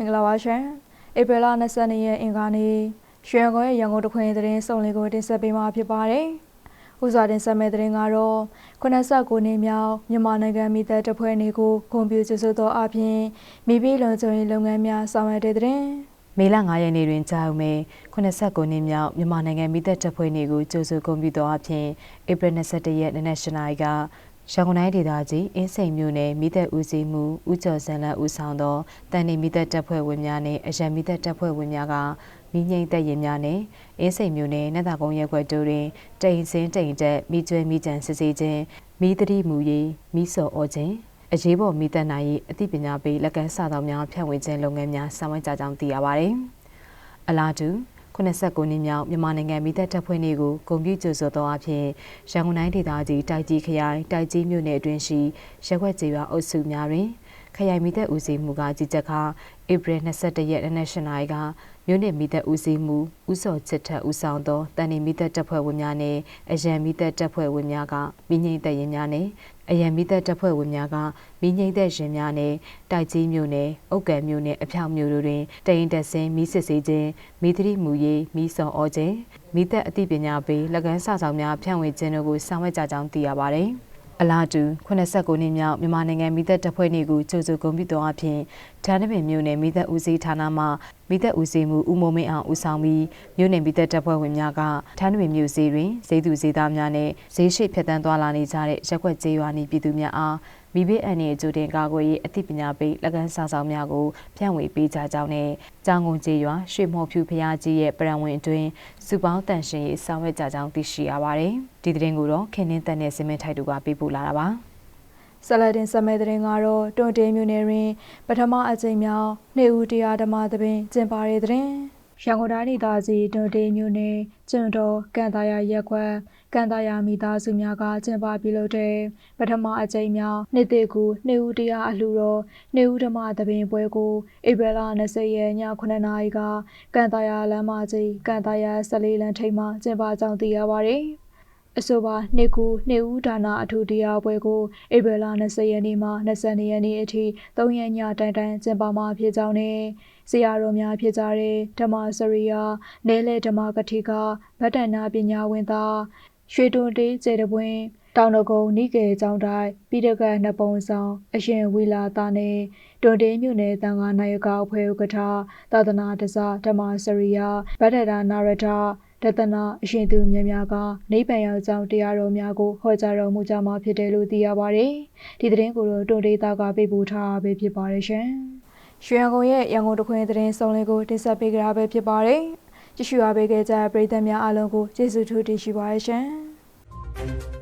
င်္ဂလာပါရှင်ဧပြီလ22ရက်အင်္ဂါနေ့ရွှေရန်ကုန်ရဲ့ရန်ကုန်တခွင်သတင်းစုံလင်ကိုတင်ဆက်ပေးမှာဖြစ်ပါတယ်ဥစွာတင်ဆက်မယ့်သတင်းကတော့89နှစ်မြောက်မြန်မာနိုင်ငံမိသက်တပ်ဖွဲ့နေကိုဂုဏ်ပြုကျဆသောအပြင်မိဘလုံခြုံရေးလုပ်ငန်းများဆောင်ရွက်တဲ့သတင်းမေလ9ရက်နေ့တွင်ကြာုံမဲ့89နှစ်မြောက်မြန်မာနိုင်ငံမိသက်တပ်ဖွဲ့နေကိုကြိုဆိုဂုဏ်ပြုသောအဖြစ်ဧပြီ21ရက်နေ့နက်ရှနိုင်က ရန်ကုန်တိုင်းဒေသကြီးအင်းစိန်မြို့နယ်မိသက်ဦးစီးမှုဦးကျော်စံလန်းဦးဆောင်သောတန်နေမိသက်တပ်ဖွဲ့ဝင်များနှင့်အရန်မိသက်တပ်ဖွဲ့ဝင်များကမိငိမ့်တပ်ရင်များနှင့်အင်းစိန်မြို့နယ်နတ်သာကုန်းရက်ွက်တို့တွင်တိန်စင်းတိန်တက်မိကျွဲမိကြံစစ်ဆေးခြင်းမိသတိမူရေးမိစော်ဩခြင်းအရေးပေါ်မိသက်နိုင်ရေးအသိပညာပေးလက်ကမ်းစာတော်များဖြန့်ဝေခြင်းလုပ်ငန်းများဆောင်ရွက်ကြကြောင်းသိရပါသည်။အလားတူ 89နှစ်မြောက်မြန်မာနိုင်ငံမိသက်တပ်ဖွဲ့နေကိုဂုံပြူကျဆိုသောအဖြစ်ရန်ကုန်တိုင်းဒေသကြီးတိုက်ကြီးခရိုင်တိုက်ကြီးမြို့နယ်အတွင်းရှိရက်ွက်ကျေးရွာအုပ်စုများတွင်ခရိုင်မိသက်ဦးစီးမှုကကြီးကြပ်ခါ ဧပြီ22ရက်နေ့ရှနိုင်ကမြို့နယ်မိသက်ဦးစီးမှုဦးစောချစ်ထက်ဦးဆောင်သောတန်နေမိသက်တပ်ဖွဲ့ဝင်များနဲ့အရန်မိသက်တပ်ဖွဲ့ဝင်များကမိငိမ့်သက်ရင်များနဲ့အရန်မိသက်တပ်ဖွဲ့ဝင်များကမိငိမ့်သက်ရင်များနဲ့တိုက်ကြီးမြို့နယ်အုတ်ကံမြို့နယ်အဖြောင်မြို့တို့တွင်တရင်တက်စင်းမိစစ်စေးခြင်းမိသတိမူရေးမိစော်ဩခြင်းမိသက်အသိပညာပေးလက်ကမ်းစာဆောင်များဖြန့်ဝေခြင်းတို့ကိုဆောင်ရွက်ကြကြောင်းသိရပါသည် အလားတူ89နှစ်မြောက်မြန်မာနိုင်ငံမိသက်တပ်ဖွဲ့နေကိုကြိုဆိုဂုဏ်ပြုသောအဖြစ်ဌာနပင်မြို့နယ်မိသက်ဦးစီးဌာနမှမိသက်ဦးစီးမှုဦးမိုးမင်းအောင်ဦးဆောင်ပြီးမြို့နယ်မိသက်တပ်ဖွဲ့ဝင်များကဌာနပင်မြို့စည်းတွင်ဈေးသူဈေးသားများနဲ့ဈေးရှိဖြတ်တန်းသွားလာနေကြတဲ့ရက်ွက်ကျေးရွာနေပြည်သူများအား မိဘအန်ရဲ့ကြိုတင်ကာကွယ်ရေးအသိပညာပေးလက်ကမ်းစာဆောင်များကိုဖြန့်ဝေပေးကြကြောင်းနဲ့ကြောင်ကုန်ကျေးရွာရွှေမော်ဖြူဖျားကြီးရဲ့ပရံဝင်အတွင်းစုပေါင်းတန်ရှင်ရေးဆောင်ရွက်ကြကြောင်းသိရှိရပါတယ်။ဒီသတင်းကိုတော့ခင်နှင်းတန်နဲ့စင်မထိုက်တူကပေးပို့လာတာပါ။ဆလဒင်စမဲတဲ့ငါတော့တွန်တေးမြို့နယ်တွင် ပထမအကြိမ်မြောက်နေဦးတရားဓမ္မသဘင်ကျင်းပတဲ့တဲ့ ရန်ကုန်တိုင်းဒေသကြီးတွန်တေးမြို့နယ်ကျွန်းတော်ကန်တာယာရက်ခွက်ကန်တာယာမိသားစုများကကျင်းပပြုလုပ်တဲ့ပထမအကြိမ်မြောက်နှစ်တကူနေဦးတရားအလှူတော်နေဦးဓမ္မသဘင်ပွဲကိုဧပြီလ20ရက်ည9:00နာရီကကန်တာယာလမ်းမကြီးကန်တာယာ14လမ်းထိပ်မှာကျင်းပကြောင်းသိရပါတယ်။ အဆိုပါနှစ်ကူနှစ်ဦးဒါနာအထူးတရားပွဲကိုဧပြီလ20ရက်နေ့မှ22ရက်နေ့အထိ3ရက်ညတိုင်တိုင်ကျင်းပမှာဖြစ်ကြောင်းနဲ့ဆရာတော်များဖြစ်ကြတဲ့ဓမ္မစရိယာနဲလေဓမ္မကတိကဗတ္တနာပညာဝင်သားရွှေတွန်တေးကျေတပွင်တောင်တကုံနိကေကျောင်းတိုင်းပြည်တကတ်နှစ်ပုံဆောင်အရှင်ဝီလာသားနဲ့တွန်တေးမြို့နယ်တန်ခါနိုင်ကအဖွဲ့ဥက္ကဋ္ဌသာသနာတစဓမ္မစရိယာဗတ္တနာနာရထ ဒသနာအရှင်သူမြတ်များကနိဗ္ဗာန်ရောက်ကြောင်းတရားတော်များကိုဟောကြားတော်မူကြမှာဖြစ်တယ်လို့သိရပါတယ်။ဒီသတင်းကိုတော့တွန်ဒေတာကပေးပို့ထားပဲဖြစ်ပါတယ်ရှင်။ရွှေရန်ကုန်ရဲ့ရန်ကုန်တခွင်သတင်းစုံလင်ကိုတင်ဆက်ပေးကြတာပဲဖြစ်ပါတယ်။ကြည့်ရှုအားပေးကြတဲ့ပရိသတ်များအားလုံးကိုကျေးဇူးထူးတင်ရှိပါရရှင်။